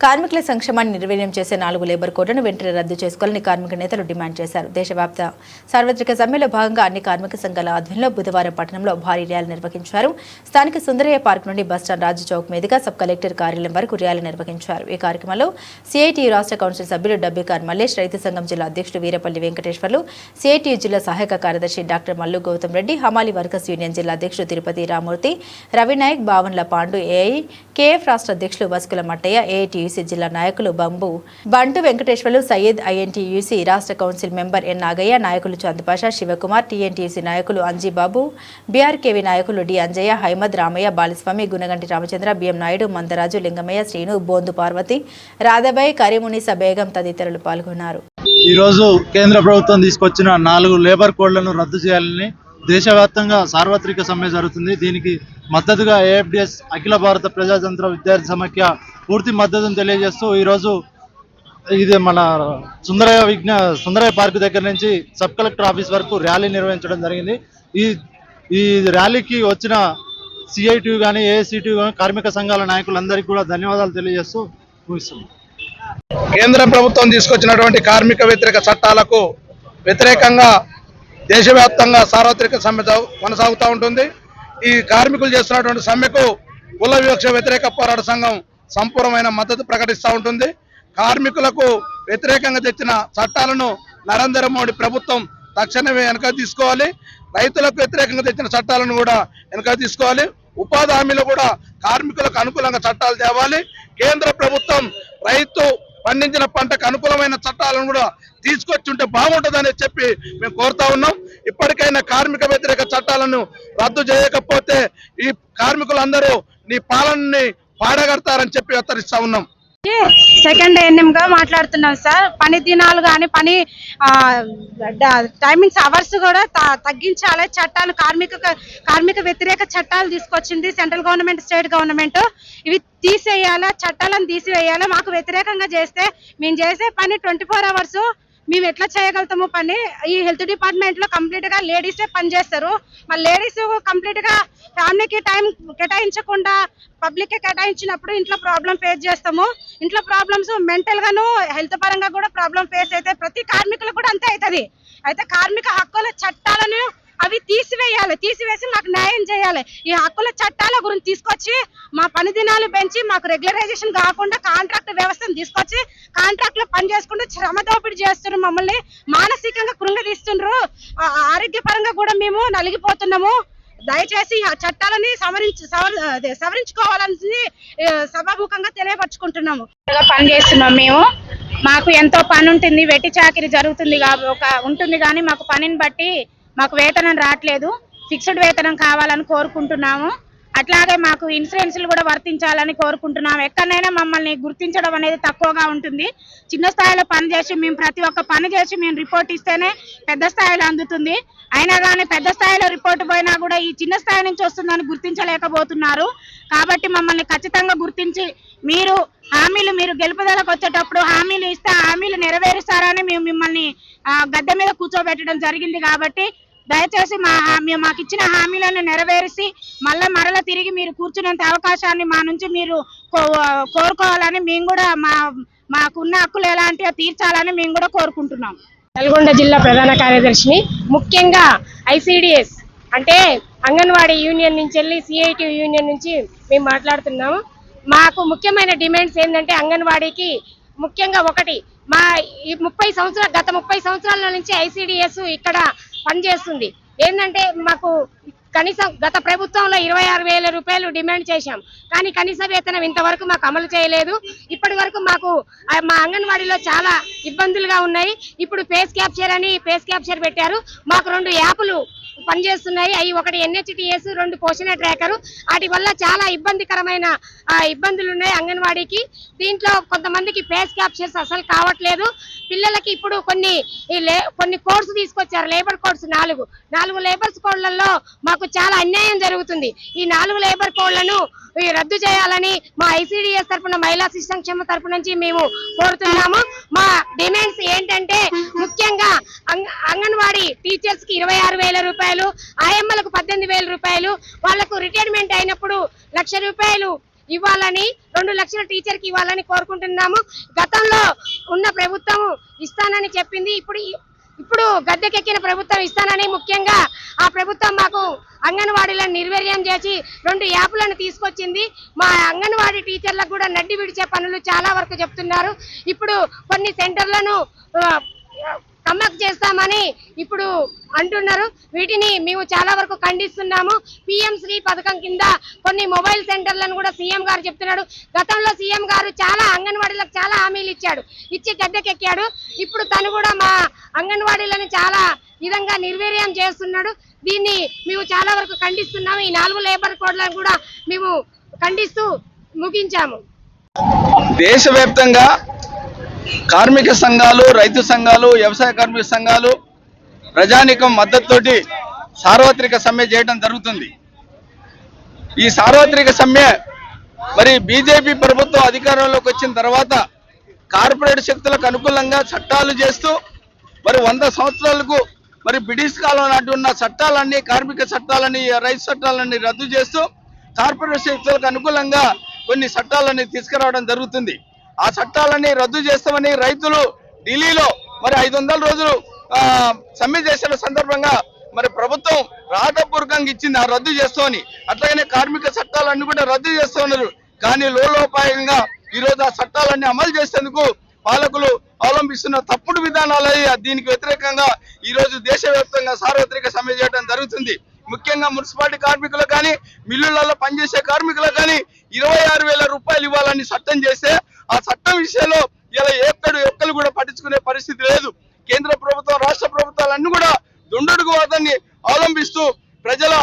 కార్మికుల సంక్షేమాన్ని నిర్వీర్యం చేసే నాలుగు లేబర్ కోడ్లను వెంటనే రద్దు చేసుకోవాలని కార్మిక నేతలు డిమాండ్ చేశారు. దేశవ్యాప్త సార్వత్రిక సమ్మెలో భాగంగా అన్ని కార్మిక సంఘాల ఆధ్వర్యంలో బుధవారం పట్టణంలో భారీ ర్యాలీ నిర్వహించారు. స్థానిక సుందరయ్య పార్క్ నుండి బస్టాండ్ రాజు చౌక్ మీదుగా సబ్ కలెక్టర్ కార్యాలయం వరకు ర్యాలీ నిర్వహించారు. ఈ కార్యక్రమంలో సిఐటియు రాష్ట్ర కౌన్సిల్ సభ్యులు డబ్బికార్ మల్లేష్ రైతు సంఘం జిల్లా అధ్యక్షుడు వీరపల్లి వెంకటేశ్వర్లు సిఐటియు జిల్లా సహాయక కార్యదర్శి డాక్టర్ మల్లు గౌతమ్ రెడ్డి హమాలి వర్కర్స్ యూనియన్ జిల్లా అధ్యక్షుడు తిరుపతి రామూర్తి రవినాయక్ బావన్ల పాండు ఏఐ కేఎఫ్ రాష్ట్ర అధ్యక్షులు వసుకుల మట్టయ్య ఏఐటీయూసీ జిల్లా నాయకులు బంబు. బంటు వెంకటేశ్వర్లు సయ్యద్ ఐఎన్టీయూసీ రాష్ట్ర కౌన్సిల్ మెంబర్ ఎన్ నాగయ్య నాయకులు చందుపాషా శివకుమార్ టీఎన్టీయూసీ నాయకులు అంజీబాబు బీఆర్కేవి నాయకులు డి అంజయ్య హైమద్ రామయ్య బాలస్వామి గుణగంటి రామచంద్ర బిఎం నాయుడు మందరాజు లింగమయ్య శ్రీను బోందు పార్వతి రాధాబాయి కరీమునిస బేగం తదితరులు పాల్గొన్నారు. ఈరోజు కేంద్ర ప్రభుత్వం తీసుకొచ్చిన నాలుగు లేబర్ కోడ్లను రద్దు చేయాలని దేశవ్యాప్తంగా సార్వత్రిక సమ్మె జరుగుతుంది. దీనికి మద్దతుగా ఏఎఫ్డిఎస్ అఖిల భారత ప్రజాతంత్ర విద్యార్థి సమాఖ్య పూర్తి మద్దతును తెలియజేస్తూ ఈరోజు ఇది మన సుందరయ్య విజ్ఞా సుందరయ్య పార్క్ దగ్గర నుంచి సబ్ కలెక్టర్ ఆఫీస్ వరకు ర్యాలీ నిర్వహించడం జరిగింది. ఈ ఈ ర్యాలీకి వచ్చిన సిఐటి కానీ ఏఐసిటి కానీ కార్మిక సంఘాల నాయకులందరికీ కూడా ధన్యవాదాలు తెలియజేస్తూ ముగిస్తున్నాం. కేంద్ర ప్రభుత్వం తీసుకొచ్చినటువంటి కార్మిక వ్యతిరేక చట్టాలకు వ్యతిరేకంగా దేశవ్యాప్తంగా సార్వత్రిక సమ్మె కొనసాగుతూ ఉంటుంది. ఈ కార్మికులు చేస్తున్నటువంటి సమ్మెకు కుల వివక్ష వ్యతిరేక పోరాట సంఘం సంపూర్ణమైన మద్దతు ప్రకటిస్తూ ఉంటుంది. కార్మికులకు వ్యతిరేకంగా తెచ్చిన చట్టాలను నరేంద్ర మోడీ ప్రభుత్వం తక్షణమే వెనక తీసుకోవాలి. రైతులకు వ్యతిరేకంగా తెచ్చిన చట్టాలను కూడా వెనక తీసుకోవాలి. ఉపాధి హామీలో కూడా కార్మికులకు అనుకూలంగా చట్టాలు తేవాలి. కేంద్ర ప్రభుత్వం రైతు పండించిన పంటకు అనుకూలమైన చట్టాలను కూడా తీసుకొచ్చి ఉంటే బాగుంటుందని చెప్పి మేము కోరుతా ఉన్నాం. ఇప్పటికైనా కార్మిక వ్యతిరేక చట్టాలను రద్దు చేయకపోతే ఈ కార్మికులందరూ నీ పాలనని పాడగడతారని చెప్పి హెచ్చరిస్తా ఉన్నాం. సెకండ్ ఎన్ఎం గా మాట్లాడుతున్నాం సార్. పని దినాలు కానీ పని టైమింగ్స్ అవర్స్ కూడా త- తగ్గించాలి. చట్టాలు కార్మిక కార్మిక వ్యతిరేక చట్టాలు తీసుకొచ్చింది సెంట్రల్ గవర్నమెంట్ స్టేట్ గవర్నమెంట్. ఇవి తీసేయాలా? చట్టాలను తీసివేయాలా? మాకు వ్యతిరేకంగా చేస్తే మేము చేసే పని ట్వంటీ ఫోర్ అవర్స్ మేము ఎట్లా చేయగలుగుతాము పని ఈ హెల్త్ డిపార్ట్మెంట్లో కంప్లీట్గా లేడీసే పని చేస్తారు. మరి లేడీస్ కంప్లీట్గా ఫ్యామిలీకి టైం కేటాయించకుండా పబ్లిక్కి కేటాయించినప్పుడు ఇంట్లో ప్రాబ్లం ఫేస్ చేస్తాము. ఇంట్లో ప్రాబ్లమ్స్ మెంటల్ గాను హెల్త్ పరంగా కూడా ప్రాబ్లం ఫేస్ అయితే ప్రతి కార్మికులకు కూడా అంతే అవుతుంది అయితే కార్మిక హక్కుల చట్టాలను అవి తీసివేయాలి తీసివేసి మాకు న్యాయం చేయాలి. ఈ హక్కుల చట్టాల గురించి తీసుకొచ్చి మా పని దినాలు పెంచి మాకు రెగ్యులరైజేషన్ కాకుండా కాంట్రాక్ట్ వ్యవస్థను తీసుకొచ్చి కాంట్రాక్ట్లో పని చేసుకుంటూ శ్రమ దోపిడీ చేస్తున్నారు మమ్మల్ని. మానసికంగా కృంగదీస్తుండ్రు ఆరోగ్యపరంగా కూడా మేము నలిగిపోతున్నాము. దయచేసి ఆ చట్టాలని సవరించి సవర- సవరించుకోవాలని సభాముఖంగా తెలియపరచుకుంటున్నాము. పని చేస్తున్నాం మేము. మాకు ఎంతో పని ఉంటుంది వెట్టి చాకిరి జరుగుతుంది ఒక ఉంటుంది కానీ మాకు పనిని బట్టి మాకు వేతనం రావట్లేదు. ఫిక్స్డ్ వేతనం కావాలని కోరుకుంటున్నాము. అట్లాగే మాకు ఇన్సూరెన్స్లు కూడా వర్తించాలని కోరుకుంటున్నాము. ఎక్కడైనా మమ్మల్ని గుర్తించడం అనేది తక్కువగా ఉంటుంది. చిన్న స్థాయిలో పని చేసి మేము ప్రతి ఒక్క పని చేసి మేము రిపోర్ట్ ఇస్తేనే పెద్ద స్థాయిలో అందుతుంది. అయినా కానీ పెద్ద స్థాయిలో రిపోర్ట్ పోయినా కూడా ఈ చిన్న స్థాయి నుంచి వస్తుందని గుర్తించలేకపోతున్నారు. కాబట్టి మమ్మల్ని ఖచ్చితంగా గుర్తించి మీరు హామీలు మీరు గెలుపుదలకు వచ్చేటప్పుడు హామీలు ఇస్తే హామీలు నెరవేరుస్తారని మేము మిమ్మల్ని గద్దె మీద కూర్చోబెట్టడం జరిగింది కాబట్టి దయచేసి మా హా- మాకు ఇచ్చిన హామీలను నెరవేర్చి మళ్ళా మరల తిరిగి మీరు కూర్చునేంత అవకాశాన్ని మా నుంచి మీరు కో- కోరుకోవాలని మేము కూడా మా మాకున్న హక్కులు ఎలాంటివో తీర్చాలని మేము కూడా కోరుకుంటున్నాం. నల్గొండ జిల్లా ప్రధాన కార్యదర్శిని ముఖ్యంగా ఐసిడిఎస్ అంటే అంగన్వాడీ యూనియన్ నుంచి వెళ్ళి సిఐటి యూనియన్ నుంచి మేము మాట్లాడుతున్నాము మాకు ముఖ్యమైన డిమాండ్స్ ఏంటంటే అంగన్వాడీకి ముఖ్యంగా ఒకటి మా ఈ ముప్పై సంవత్సరాల గత ముప్పై సంవత్సరాల నుంచి ఐసిడిఎస్ ఇక్కడ పనిచేస్తుంది. ఏంటంటే మాకు కనీసం గత ప్రభుత్వంలో ఇరవై ఆరు వేల రూపాయలు డిమాండ్ చేశాం. కానీ కనీస వేతనం ఇంతవరకు మాకు అమలు చేయలేదు. ఇప్పటి వరకు మాకు మా అంగన్వాడీలో చాలా ఇబ్బందులుగా ఉన్నాయి. ఇప్పుడు పేస్ క్యాప్చర్ అని పేస్ క్యాప్చర్ పెట్టారు. మాకు రెండు యాప్లు పనిచేస్తున్నాయి. అవి ఒకటి ఎన్హెచ్టిఎస్ రెండు పోషణ ట్రాకర్. వాటి వల్ల చాలా ఇబ్బందికరమైన ఇబ్బందులు ఉన్నాయి అంగన్వాడీకి. దీంట్లో కొంతమందికి పేస్ క్యాప్చర్స్ అసలు కావట్లేదు. పిల్లలకి ఇప్పుడు కొన్ని లే కొన్ని కోడ్స్ తీసుకొచ్చారు. లేబర్ కోడ్స్ నాలుగు. నాలుగు లేబర్స్ కోడ్లలో మాకు చాలా అన్యాయం జరుగుతుంది. ఈ నాలుగు లేబర్ కోడ్లను రద్దు చేయాలని మా ఐసిడిఎస్ తరఫున మహిళా శిశు సంక్షేమ తరఫు నుంచి మేము కోరుతున్నాము. మా డిమాండ్స్ ఏంటంటే ముఖ్యంగా అంగన్వాడీ టీచర్స్కి ఇరవై ఆరు వేల రూపాయలు ఆయమ్మలకు పద్దెనిమిది వేల రూపాయలు వాళ్ళకు రిటైర్మెంట్ అయినప్పుడు లక్ష రూపాయలు ఇవ్వాలని రెండు లక్షల టీచర్కి ఇవ్వాలని కోరుకుంటున్నాము. గతంలో ఉన్న ప్రభుత్వం ఇస్తానని చెప్పింది ఇప్పుడు ఇప్పుడు గద్దెకెక్కిన ప్రభుత్వం ఇస్తానని ముఖ్యంగా ఆ ప్రభుత్వం మాకు అంగన్వాడీలను నిర్వీర్యం చేసి రెండు యాప్లను తీసుకొచ్చింది. మా అంగన్వాడీ టీచర్లకు కూడా నడ్డి విడిచే పనులు చాలా వరకు చెప్తున్నారు. ఇప్పుడు కొన్ని సెంటర్లను కమ్మక్ చేస్తామని ఇప్పుడు అంటున్నారు. వీటిని మేము చాలా వరకు ఖండిస్తున్నాము. పిఎం శ్రీ పథకం కింద కొన్ని మొబైల్ సెంటర్లను కూడా సీఎం గారు చెప్తున్నాడు. గతంలో సీఎం గారు చాలా అంగన్వాడీలకు చాలా హామీలు ఇచ్చాడు. ఇచ్చి గద్దెకెక్కాడు. ఇప్పుడు తను కూడా మా అంగన్వాడీలను చాలా విధంగా నిర్వీర్యం చేస్తున్నాడు. దీన్ని మేము చాలా వరకు ఖండిస్తున్నాము. ఈ నాలుగు లేబర్ కోడ్లను కూడా మేము ఖండిస్తూ ముగించాము. దేశవ్యాప్తంగా కార్మిక సంఘాలు రైతు సంఘాలు వ్యవసాయ కార్మిక సంఘాలు ప్రజానికం మద్దతుతోటి సార్వత్రిక సమ్మె చేయడం జరుగుతుంది. ఈ సార్వత్రిక సమ్మె మరి బీజేపీ ప్రభుత్వం అధికారంలోకి వచ్చిన తర్వాత కార్పొరేట్ శక్తులకు అనుకూలంగా చట్టాలు చేస్తూ మరి వంద సంవత్సరాలకు మరి బ్రిటిష్ కాలం నాటి ఉన్న చట్టాలన్నీ కార్మిక చట్టాలని రైతు చట్టాలన్నీ రద్దు చేస్తూ కార్పొరేట్ శక్తులకు అనుకూలంగా కొన్ని చట్టాలని తీసుకురావడం జరుగుతుంది. ఆ చట్టాలని రద్దు చేస్తామని రైతులు ఢిల్లీలో మరి ఐదు వందల రోజులు సమ్మె చేసిన సందర్భంగా మరి ప్రభుత్వం రాతపూర్వకంగా ఇచ్చింది ఆ రద్దు చేస్తామని అట్లాగనే కార్మిక చట్టాలన్నీ కూడా రద్దు చేస్తూ ఉన్నారు కానీ లోలోపాయంగా ఈ రోజు ఆ చట్టాలన్నీ అమలు చేసేందుకు పాలకులు అవలంబిస్తున్న తప్పుడు విధానాలు దీనికి వ్యతిరేకంగా ఈ రోజు దేశవ్యాప్తంగా సార్వత్రిక సమ్మె చేయడం జరుగుతుంది. ముఖ్యంగా మున్సిపాలిటీ కార్మికులు కానీ మిల్లులలో పనిచేసే కార్మికులు కానీ ఇరవై ఆరు వేల రూపాయలు ఇవ్వాలని చట్టం చేస్తే విషయంలో ఇలా ఏక్కడు ఎక్కలు కూడా పట్టించుకునే పరిస్థితి లేదు. కేంద్ర ప్రభుత్వం రాష్ట్ర ప్రభుత్వాలన్నీ కూడా దుండడుగు వాదాన్ని అవలంబిస్తూ ప్రజల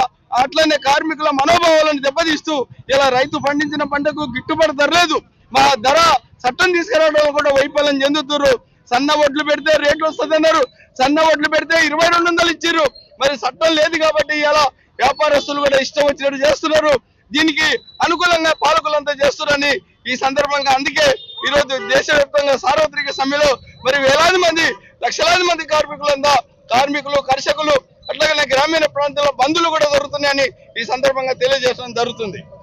అట్లనే కార్మికుల మనోభావాలను దెబ్బతీస్తూ ఇలా రైతు పండించిన పంటకు గిట్టుబాటు ధర లేదు. మా ధర చట్టం తీసుకురావడం కూడా వైఫల్యం చెందుతున్నారు సన్న ఒడ్లు పెడితే రేట్లు వస్తుందన్నారు. సన్న ఒడ్లు పెడితే ఇరవై రెండు వందలు ఇచ్చారు మరి చట్టం లేదు కాబట్టి ఇలా వ్యాపారస్తులు కూడా ఇష్టం వచ్చినట్టు చేస్తున్నారు. దీనికి అనుకూలంగా పాలకులంతా చేస్తున్నారని ఈ సందర్భంగా అందుకే ఈ రోజు దేశవ్యాప్తంగా సార్వత్రిక సమ్మెలో మరి వేలాది మంది లక్షలాది మంది కార్మికులంతా కార్మికులు కర్షకులు అట్లాగే గ్రామీణ ప్రాంతాల్లో బంధులు కూడా జరుగుతున్నాయని ఈ సందర్భంగా తెలియజేయడం జరుగుతుంది.